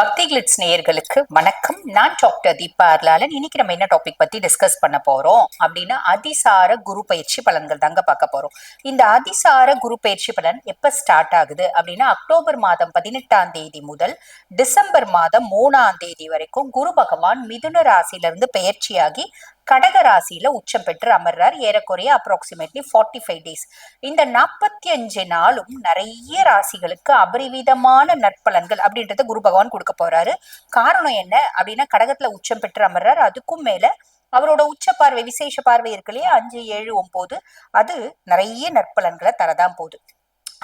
பக்தி கிளிட்ஸ் நேயர்களுக்கு வணக்கம். நான் டாக்டர் தீபா அர்லாலன் இன்னைக்கு நம்ம என்ன டாபிக் பத்தி டிஸ்கஸ் பண்ண போறோம்? அப்படின்னா அதிசார குரு பயிற்சி பலன்கள் தாங்க பார்க்க போறோம். இந்த அதிசார குரு பயிற்சி பலன் எப்ப ஸ்டார்ட் ஆகுது அப்படின்னா அக்டோபர் மாதம் பதினெட்டாம் தேதி முதல் டிசம்பர் மாதம் மூணாம் தேதி வரைக்கும் குரு பகவான் மிதுன ராசியிலிருந்து பயிற்சியாகி கடக ராசியில உச்சம் பெற்று அமர்றார். ஏறக்குறைய அப்ராக்சிமேட்லி ஃபார்ட்டி ஃபைவ் டேஸ் இந்த நாற்பத்தி அஞ்சு நாளும் நிறைய ராசிகளுக்கு அபரிவிதமான நற்பலன்கள் அப்படின்றத குரு பகவான் கொடுக்க போறாரு. காரணம் என்ன அப்படின்னா கடகத்துல உச்சம் பெற்று அமர்றார். அதுக்கும் மேல அவரோட உச்ச பார்வை விசேஷ பார்வை இருக்கு இல்லையா? அஞ்சு ஏழு ஒன்பது அது நிறைய நற்பலன்களை தரதான் போகுது.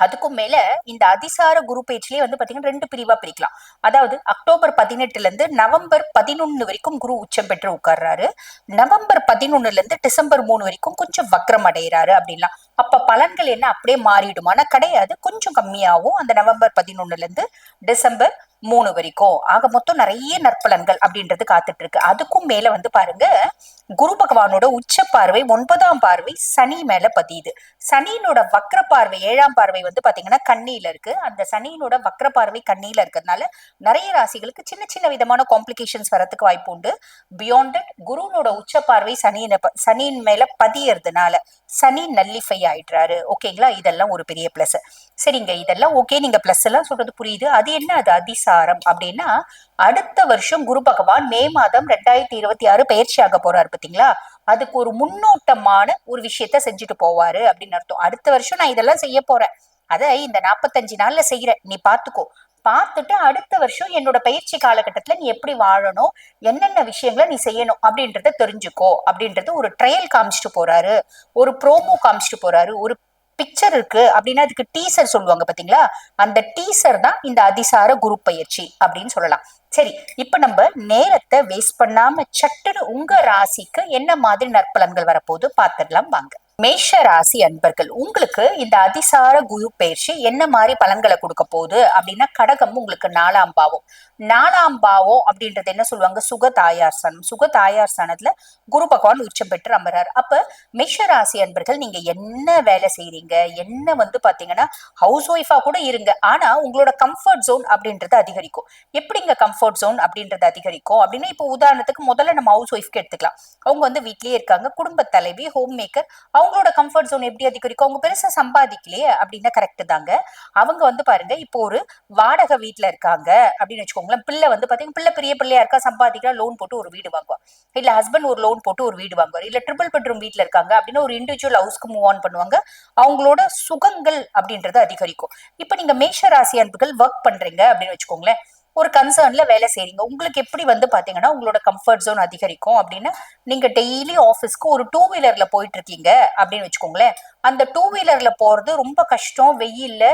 அதுக்கும் மேல இந்த அதிசார குரு பேச்சிலே வந்து பாத்தீங்கன்னா ரெண்டு பிரிவா பிரிக்கலாம். அதாவது அக்டோபர் பதினெட்டுல இருந்து நவம்பர் பதினொன்னு வரைக்கும் குரு உச்சம் பெற்று உட்கார்றாரு. நவம்பர் பதினொன்னுல இருந்து டிசம்பர் மூணு வரைக்கும் கொஞ்சம் வக்ரம் அடைகிறாரு அப்படின்லாம். அப்ப பலன்கள் என்ன? அப்படியே மாறிடுமானா கிடையாது. கொஞ்சம் கம்மியாகும் அந்த நவம்பர் பதினொன்னுல இருந்து டிசம்பர் மூணு வரைக்கும். ஆக மொத்தம் நிறைய நற்பலன்கள் அப்படின்றது காத்துட்டு இருக்கு அதுக்கும் மேல வந்து பாருங்க குரு பகவானோட உச்ச பார்வை ஒன்பதாம் பார்வை சனி மேல பதியுது. சனியினோட வக்ர பார்வை ஏழாம் பார்வை வந்து பாத்தீங்கன்னா கண்ணியில இருக்கு. அந்த சனியினோட வக்ர பார்வை கண்ணியில இருக்கிறதுனால நிறைய ராசிகளுக்கு சின்ன சின்ன விதமான காம்ப்ளிகேஷன்ஸ் வரதுக்கு வாய்ப்பு உண்டு. பியாண்ட் குருனோட உச்ச பார்வை சனியின ப- சனியின் மேல பதியறதுனால சனி நல்லிஃபை ஆயிடுறாரு. ஓகேங்களா இதெல்லாம் ஒரு பெரிய பிளஸ் சரிங்க இதெல்லாம் ஓகே நீங்க பிளஸ் எல்லாம் சொல்றது புரியுது. அது என்ன? அது சாரம் அப்படின்னா அடுத்த வருஷம் குரு பகவான் மே மாதம் ரெண்டாயிரத்தி இருபத்தி ஆறு பயிற்சி ஆக போறாரு பாத்தீங்களா? அதுக்கு ஒரு முன்னோட்டமான ஒரு விஷயத்த செஞ்சுட்டு போவாரு அப்படின்னு அர்த்தம். அடுத்த வருஷம் நான் இதெல்லாம் செய்ய போறேன். அதை இந்த நாற்பத்தஞ்சு நாள்ல செய்யறேன். நீ பாத்துக்கோ. பார்த்துட்டு அடுத்த வருஷம் என்னோட பயிற்சி காலகட்டத்துல நீ எப்படி வாழணும்? என்னென்ன விஷயங்களை நீ செய்யணும்? அப்படின்றத தெரிஞ்சுக்கோ. அப்படின்றது ஒரு ட்ரையல் காமிச்சிட்டு போறாரு. ஒரு ப்ரோமோ காமிச்சிட்டு போறாரு. ஒரு பிக்சர் இருக்கு அப்படின்னா அதுக்கு டீசர் சொல்லுவாங்க பாத்தீங்களா? அந்த டீசர் தான் இந்த அதிசார குரு பயிற்சி அப்படின்னு சொல்லலாம். சரி இப்ப நம்ம நேரத்தை வேஸ்ட் பண்ணாம சட்டுன்னு உங்க ராசிக்கு என்ன மாதிரி நற்பலன்கள் வரப்போகுது பார்த்துடலாம் வாங்க. மேஷ ராசி அன்பர்கள் உங்களுக்கு இந்த அதிசார குரு பயிற்சி என்ன மாதிரி பலன்களை கொடுக்க போகுது அப்படின்னா கடகம் உங்களுக்கு நாலாம் பாவம். நாலாம் பாவம் அப்படின்றது என்ன சொல்லுவாங்க? சுக தாயார் சனம் சுக தாயார் சனத்துல குரு பகவான் உச்சம் பெற்று அமர்றாரு. அப்ப மேஷ ராசி அன்பர்கள் நீங்க என்ன வேலை செய்யறீங்க என்ன வந்து பாத்தீங்கன்னா ஹவுஸ் ஒய்ஃபா கூட இருங்க. ஆனா உங்களோட கம்ஃபர்ட் ஜோன் அப்படின்றது அதிகரிக்கும். எப்படிங்க கம்ஃபர்ட் ஜோன் அப்படின்றது அதிகரிக்கும்? அப்படின்னா இப்போ உதாரணத்துக்கு முதல்ல நம்ம ஹவுஸ் ஒய்ஃப்க்கு எடுத்துக்கலாம். அவங்க வந்து வீட்லயே இருக்காங்க. குடும்ப தலைவி ஹோம் மேக்கர் அவங்களோட கம்ஃபர்ட் ஜோன் எப்படி அதிகரிக்கும்? அவங்க பெருசா சம்பாதிக்கலையே அப்படின்னா கரெக்ட் தாங்க. அவங்க வந்து பாருங்க இப்போ ஒரு வாடகை வீட்டுல இருக்காங்க அப்படின்னு வச்சுக்கோங்களேன். பிள்ளை வந்து பாத்தீங்கன்னா பிள்ளை பெரிய பிள்ளையா இருக்கா சம்பாதிக்கிறா லோன் போட்டு ஒரு வீடு வாங்குவா. இல்ல ஹஸ்பண்ட் ஒரு லோன் போட்டு ஒரு வீடு வாங்குவார். இல்ல ட்ரிபிள் பெட்ரூம் வீட்டுல இருக்காங்க அப்படின்னா ஒரு இண்டிவிஜுவல் ஹவுஸ்க்கு மூவ் ஆன் பண்ணுவாங்க. அவங்களோட சுகங்கள் அப்படின்றது அதிகரிக்கும். இப்ப நீங்க மேஷ ராசி அன்புகள் ஒர்க் பண்றீங்க அப்படின்னு வச்சுக்கோங்களேன். ஒரு கன்சர்ன்ல வேலை செய்றீங்க. உங்களுக்கு எப்படி வந்து பாத்தீங்கன்னா உங்களோட கம்ஃபர்ட் ஜோன் அதிகரிக்கும் அப்படின்னா நீங்க டெய்லி ஆஃபீஸ்க்கு ஒரு டூ வீலர்ல போயிட்டு இருக்கீங்க அப்படின்னு வச்சுக்கோங்களேன். அந்த டூ வீலர்ல போறது ரொம்ப கஷ்டம் வெயில்ல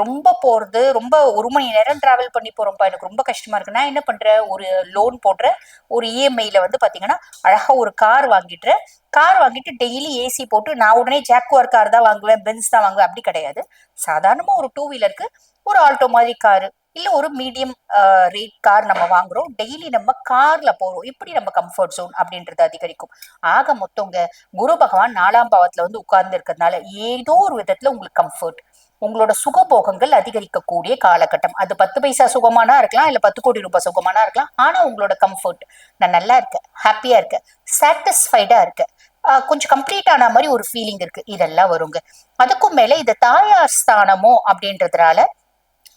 ரொம்ப போறது ரொம்ப ஒரு மணி நேரம் டிராவல் பண்ணி போறோம்ப்பா எனக்கு ரொம்ப கஷ்டமா இருக்கு. நான் என்ன பண்றேன்? ஒரு லோன் போடுற ஒரு இஎம்ஐல வந்து பாத்தீங்கன்னா அழகா ஒரு கார் வாங்கிட்டுறேன் கார் வாங்கிட்டு டெய்லி ஏசி போட்டு நான் உடனே ஜாக்குவார் கார் தான் வாங்குவேன் பென்ஸ் தான் வாங்குவேன். அப்படி கிடையாது. சாதாரணமா ஒரு டூ வீலருக்கு ஒரு ஆல்டோ மாதிரி காரு இல்ல ஒரு மீடியம் ரேட் கார் நம்ம வாங்குறோம். டெய்லி நம்ம கார்ல போறோம். இப்படி நம்ம கம்ஃபர்ட் ஜோன் அப்படின்றது அதிகரிக்கும். ஆக மொத்தவங்க குரு பகவான் நாலாம் பாவத்துல வந்து உட்கார்ந்து இருக்கிறதுனால ஏதோ ஒரு விதத்துல உங்களுக்கு கம்ஃபர்ட் உங்களோட சுகபோகங்கள் அதிகரிக்கக்கூடிய காலகட்டம். அது பத்து பைசா சுகமானா இருக்கலாம் இல்ல பத்து கோடி ரூபாய் சுகமானா இருக்கலாம். ஆனா உங்களோட கம்ஃபர்ட் நான் நல்லா இருக்கேன் ஹாப்பியா இருக்கேன் சாட்டிஸ்ஃபைடா இருக்கேன். கொஞ்சம் கம்ப்ளீட் ஆன மாதிரி ஒரு ஃபீலிங் இருக்கு. இதெல்லாம் வருங்க. அதுக்கும் மேல இது தாயார் ஸ்தானமோ அப்படின்றதுனால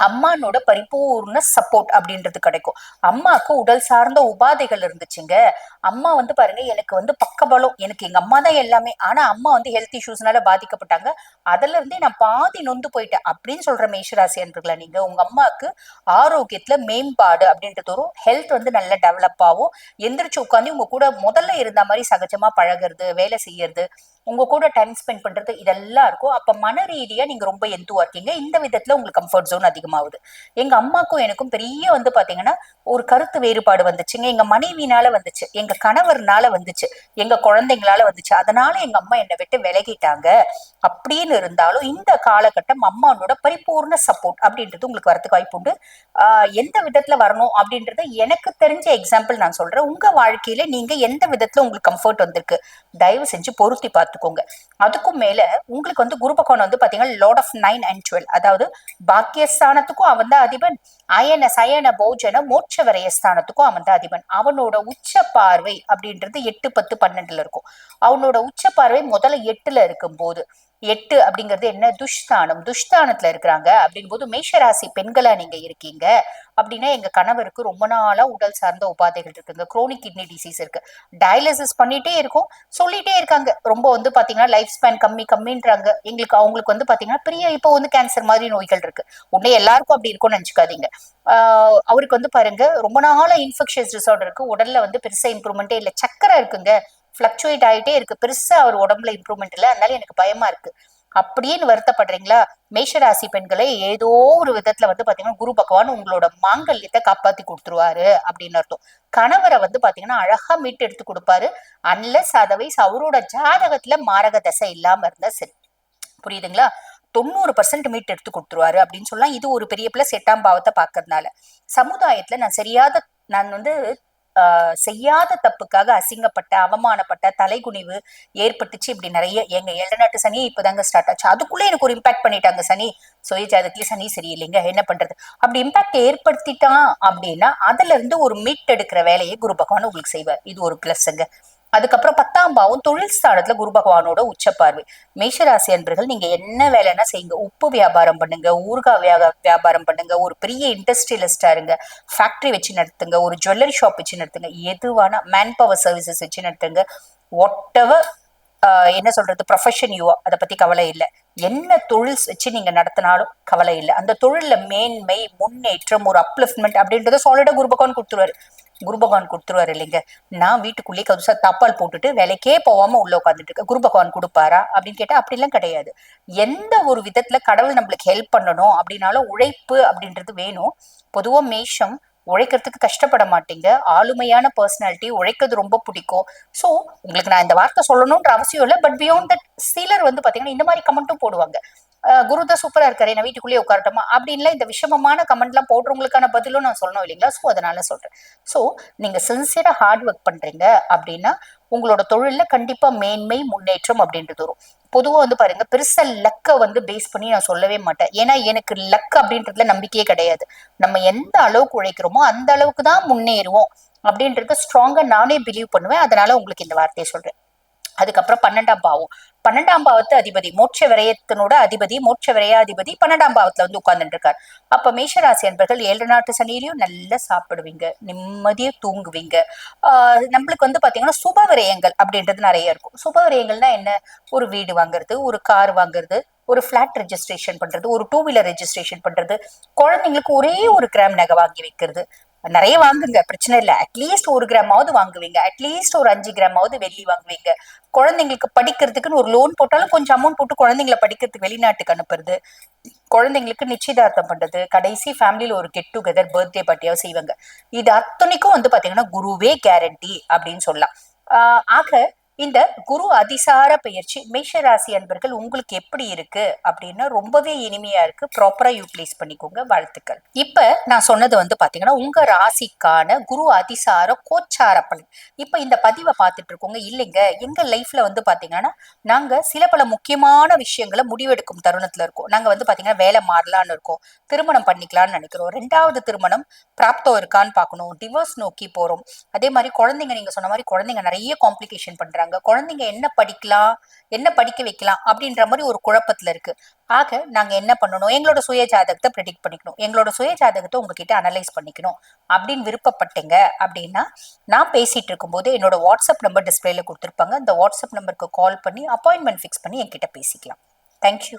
அம்மானோட பரிபூர்ண சப்போர்ட் அப்படின்றது கிடைக்கும். அம்மாவுக்கு உடல் சார்ந்த உபாதைகள் இருந்துச்சுங்க. அம்மா வந்து பாருங்க எனக்கு வந்து பக்கபலம். எனக்கு எங்க அம்மா தான் எல்லாமே. ஆனா அம்மா வந்து ஹெல்த் இஷ்யூஸ்னால பாதிக்கப்பட்டாங்க. அதுல இருந்தே நான் பாதி நொந்து போயிட்டேன். அப்படின்னு சொல்ற மேஷராசி அன்பர்களா நீங்க உங்க அம்மாவுக்கு ஆரோக்கியத்துல மேம்பாடு அப்படின்றது வரும் ஹெல்த் வந்து நல்ல டெவலப் ஆகும். எந்திரிச்சு உட்காந்து உங்க கூட முதல்ல இருந்த மாதிரி சகஜமா பழகுறது வேலை செய்யறது உங்க கூட டைம் ஸ்பெண்ட் பண்றது இதெல்லாம் இருக்கும். அப்ப மன ரீதியா நீங்க ரொம்ப எந்துவா இருக்கீங்க. இந்த விதத்துல உங்களுக்கு கம்ஃபர்ட் ஜோன் அதிகமாகுது எங்க அம்மாக்கும் எனக்கும் பெரிய வந்து பாத்தீங்கன்னா ஒரு கருத்து வேறுபாடு வந்துச்சுங்க. எங்க மனைவினால வந்துச்சு. எங்க கணவர்னால வந்துச்சு. எங்க குழந்தைங்களால வந்துச்சு. அதனால எங்க அம்மா என்னை விட்டு விலகிட்டாங்க. அப்படின்னு இருந்தாலும் இந்த காலகட்டம் அம்மானோட பரிபூர்ண சப்போர்ட் அப்படின்றது உங்களுக்கு வரதுக்கு வாய்ப்பு உண்டு. எந்த விதத்துல வரணும் அப்படின்றத எனக்கு தெரிஞ்ச எக்ஸாம்பிள் நான் சொல்றேன். உங்க வாழ்க்கையில நீங்க எந்த விதத்துல உங்களுக்கு கம்ஃபர்ட் வந்திருக்கு? தயவு செஞ்சு பொருத்தி பார்த்துக்கோங்க. அதுக்கும் மேல உங்களுக்கு வந்து குரு பகவான் வந்து பாத்தீங்கன்னா lord of nine and twelve அதாவது ஸ்தானத்துக்கும் அவன் தான் அதிபன். அயன சயன போஜன மோட்ச விரயஸ்தானத்துக்கும் அவன் தான் அதிபன். அவனோட உச்ச பார்வை அப்படின்றது எட்டு பத்து பன்னெண்டுல இருக்கும். அவனோட உச்ச பார்வை முதல்ல எட்டுல இருக்கும் போது எட்டு அப்படிங்கிறது என்ன? துஷ்தானம். துஷ்தானத்துல இருக்கிறாங்க. அப்படின் போது மேஷராசி பெண்களா நீங்க இருக்கீங்க. அப்படின்னா எங்க கணவருக்கு ரொம்ப நாளா உடல் சார்ந்த உபாதைகள் இருக்குங்க. குரோனிக் கிட்னி டிசீஸ் இருக்கு. டயாலிசிஸ் பண்ணிட்டே இருக்கும். சொல்லிட்டே இருக்காங்க. ரொம்ப வந்து பாத்தீங்கன்னா லைஃப் ஸ்பேன் கம்மி கம்மின்றாங்க. எங்களுக்கு அவங்களுக்கு வந்து பாத்தீங்கன்னா பெரிய இப்போ வந்து கேன்சர் மாதிரி நோய்கள் இருக்கு. உடனே எல்லாருக்கும் அப்படி இருக்கும்னு நினைச்சுக்காதீங்க. ஆஹ் அவருக்கு வந்து பாருங்க ரொம்ப நாளா இன்ஃபெக்ஷன் டிசார்டர் இருக்கு. உடல்ல வந்து பெருசா இம்ப்ரூவ்மெண்ட்டே இல்லை. சக்கரை இருக்குங்க. ஃப்ளக்சுவேட் ஆகிட்டே இருக்கு. பெருசா அவர் உடம்புல இம்ப்ரூவ்மெண்ட் இல்லை. அதனால எனக்கு பயமா இருக்கு. அப்படின்னு வருத்தப்படுறீங்களா? மேஷராசி பெண்களை ஏதோ ஒரு விதத்துல வந்து பாத்தீங்கன்னா குரு பகவான் உங்களோட மாங்கல்யத்தை காப்பாத்தி கொடுத்துருவாரு அப்படின்னு அர்த்தம். கணவரை வந்து பாத்தீங்கன்னா அழகா மீட்டு எடுத்து கொடுப்பாரு. அன்லஸ் அதர்வைஸ் அவரோட ஜாதகத்துல மாரக தசை இல்லாம இருந்தா சரி. புரியுதுங்களா? தொண்ணூறு பர்சன்ட் மீட் எடுத்து கொடுத்துருவாரு அப்படின்னு சொல்லலாம் இது ஒரு பெரிய பிளஸ் எட்டாம் பாவத்தை பாக்குறதுனால சமுதாயத்துல நான் சரியாத நான் வந்து செய்யாத தப்புக்காக அசிங்கப்பட்ட அவமானப்பட்ட தலைகுனிவு ஏற்பட்டுச்சு. இப்படி நிறைய எங்க ஏழநாட்டு சனி இப்பதாங்க ஸ்டார்ட் ஆச்சு. அதுக்குள்ளே எனக்கு ஒரு இம்பாக்ட் பண்ணிட்டாங்க சனி. சுய ஜாதகத்துல சனி சரியில்லைங்க. என்ன பண்றது? அப்படி இம்பாக்ட் ஏற்படுத்திட்டான் அப்படின்னா அதுல இருந்து ஒரு மீட் எடுக்கிற வேலையை குரு பகவான் உங்களுக்கு செய்வார். இது ஒரு பிளஸ்ங்க அதுக்கப்புறம் பத்தாம் பாவம் தொழில் ஸ்தானத்துல குரு பகவானோட உச்ச பார்வை மேஷராசி அன்பர்கள் நீங்க என்ன வேலைன்னா செய்யுங்க. உப்பு வியாபாரம் பண்ணுங்க ஊறுகாய் வியாபாரம் பண்ணுங்க ஒரு பெரிய இண்டஸ்ட்ரியலிஸ்டா இருங்க. ஃபேக்டரி வச்சு நடத்துங்க ஒரு ஜுவல்லரி ஷாப் வச்சு நடத்துங்க எதுவானா மேன் பவர் சர்வீசஸ் வச்சு நடத்துங்க. ஒட் என்ன சொல்றது ப்ரொஃபஷன் யூவா அதை பத்தி கவலை இல்லை. என்ன தொழில் வச்சு நீங்க நடத்தினாலும் கவலை இல்லை. அந்த தொழில்ல மேன்மை முன்னேற்றம் ஒரு அப்லிஃப்ட்மெண்ட் அப்படின்றத சாலிடா குரு பகவான் கொடுத்துருவாரு. குரு பகவான் கொடுத்துருவாரு இல்லைங்க. நான் வீட்டுக்குள்ளேயே கதுசா தப்பால் போட்டுட்டு வேலைக்கே போகாம உள்ள உட்காந்துட்டு இருக்கேன். குரு பகவான் கொடுப்பாரா? அப்படின்னு கேட்டா அப்படிலாம் கிடையாது. எந்த ஒரு விதத்துல கடவுள் நம்மளுக்கு ஹெல்ப் பண்ணணும் அப்படின்னாலும் உழைப்பு அப்படின்றது வேணும். பொதுவா மேஷம் உழைக்கிறதுக்கு கஷ்டப்பட மாட்டீங்க. ஆளுமையான பர்சனாலிட்டி உழைக்கிறது ரொம்ப பிடிக்கும். ஸோ உங்களுக்கு நான் இந்த வார்த்தை சொல்லணும்ன்ற அவசியம் இல்லை. பட் பியாண்ட் தட் சிலர் வந்து பார்த்தீங்கன்னா இந்த மாதிரி கமெண்ட்டும் போடுவாங்க. அஹ் குரு தான் சூப்பரா இருக்காரு. என்ன வீட்டுக்குள்ளேயே உட்காரட்டுமா? அப்படின்லாம் இந்த விஷமமான கமெண்ட்லாம் போடுறவங்களுக்கான பதிலும் நான் சொல்லணும் இல்லைங்களா? ஸோ அதனால சொல்றேன். ஸோ நீங்க சின்சியரா ஹார்ட் ஒர்க் பண்றீங்க அப்படின்னா உங்களோட தொழில்ல கண்டிப்பா மேன்மை முன்னேற்றம் அப்படின்றது வரும். பொதுவா வந்து பாருங்க பெருசா லக்கை வந்து பேஸ் பண்ணி நான் சொல்லவே மாட்டேன். ஏன்னா எனக்கு லக் அப்படின்றதுல நம்பிக்கையே கிடையாது. நம்ம எந்த அளவுக்கு உழைக்கிறோமோ அந்த அளவுக்கு தான் முன்னேறுவோம் அப்படின்றத ஸ்ட்ராங்கா நானே பிலீவ் பண்ணுவேன். அதனால உங்களுக்கு இந்த வார்த்தையை சொல்றேன். அதுக்கப்புறம் பன்னெண்டாம் பாவம். பன்னெண்டாம் பாவத்து அதிபதி மோட்ச விரயத்தினோட அதிபதி மோட்ச விரயாதிபதி பன்னெண்டாம் பாவத்துல வந்து உட்கார்ந்துட்டு இருக்காரு அப்ப மேஷராசி அன்பர்கள் ஏழு நாட்டு சனியிலையும் நல்லா சாப்பிடுவீங்க நிம்மதியா தூங்குவீங்க. ஆஹ் நம்மளுக்கு வந்து பாத்தீங்கன்னா சுப விரயங்கள் அப்படின்றது நிறைய இருக்கும். சுப விரயங்கள்னா என்ன? ஒரு வீடு வாங்குறது ஒரு கார் வாங்குறது ஒரு ஃபிளாட் ரெஜிஸ்ட்ரேஷன் பண்றது ஒரு டூ வீலர் ரெஜிஸ்ட்ரேஷன் பண்றது குழந்தைங்களுக்கு ஒரே ஒரு கிராம் நகை வாங்கி வைக்கிறது நிறைய வாங்குங்க பிரச்சனை இல்லை. அட்லீஸ்ட் ஒரு கிராமாவது வாங்குவீங்க. அட்லீஸ்ட் ஒரு அஞ்சு கிராமாவது வெள்ளி வாங்குவீங்க. குழந்தைங்களுக்கு படிக்கிறதுக்குன்னு ஒரு லோன் போட்டாலும் கொஞ்சம் அமௌண்ட் போட்டு குழந்தைங்களை படிக்கிறதுக்கு வெளிநாட்டுக்கு அனுப்புறது குழந்தைங்களுக்கு நிச்சயதார்த்தம் பண்றது கடைசி ஃபேமிலியில ஒரு கெட் டுகெதர் பர்த்டே பார்ட்டியாவது செய்வாங்க. இது அத்தனைக்கும் வந்து பாத்தீங்கன்னா குருவே கேரண்டி அப்படின்னு சொல்லலாம். ஆஹ் ஆக இந்த குரு அதிசார பயிற்சி மேஷராசி அன்பர்கள் உங்களுக்கு எப்படி இருக்கு அப்படின்னா ரொம்பவே இனிமையா இருக்கு. ப்ராப்பரா யூட்டிலைஸ் பண்ணிக்கோங்க. வாழ்த்துக்கள். இப்ப நான் சொன்னது வந்து பாத்தீங்கன்னா உங்க ராசிக்கான குரு அதிசார கோச்சார பலன். இப்ப இந்த பதிவை பார்த்துட்டு இருக்கோங்க. இல்லைங்க. எங்க லைஃப்ல வந்து பாத்தீங்கன்னா நாங்க சில பல முக்கியமான விஷயங்களை முடிவெடுக்கும் தருணத்துல இருக்கோம். நாங்க வந்து பாத்தீங்கன்னா வேலை மாறலான்னு இருக்கோம். திருமணம் பண்ணிக்கலாம்னு நினைக்கிறோம். ரெண்டாவது திருமணம் பிராப்தம் இருக்கான்னு பார்க்கணும். டிவோர்ஸ் நோக்கி போறோம். அதே மாதிரி குழந்தைங்க நீங்க சொன்ன மாதிரி குழந்தைங்க நிறைய காம்ப்ளிகேஷன் பண்றாங்க. குழந்தைங்க என்ன படிக்கலாம் என்ன படிக்க வைக்கலாம் அப்படின்ற மாதிரி ஒரு குழப்பத்துல இருக்கு. ஆக நாங்க என்ன பண்ணணும்? எங்களோட சுய ஜாதகத்தை ப்ரெடிக்ட் பண்ணிக்கணும். எங்களோட சுய ஜாதகத்தை உங்ககிட்ட அனலைஸ் பண்ணிக்கணும். அப்படின்னு விருப்பப்பட்டீங்க அப்படின்னா நான் பேசிட்டு இருக்கும்போது என்னோட வாட்ஸ்அப் நம்பர் டிஸ்பிளேல கொடுத்துருப்பாங்க. அந்த வாட்ஸ்அப் நம்பருக்கு கால் பண்ணி அப்பாயின்மெண்ட் ஃபிக்ஸ் பண்ணி என்கிட்ட பேசிக்கலாம். தேங்க்யூ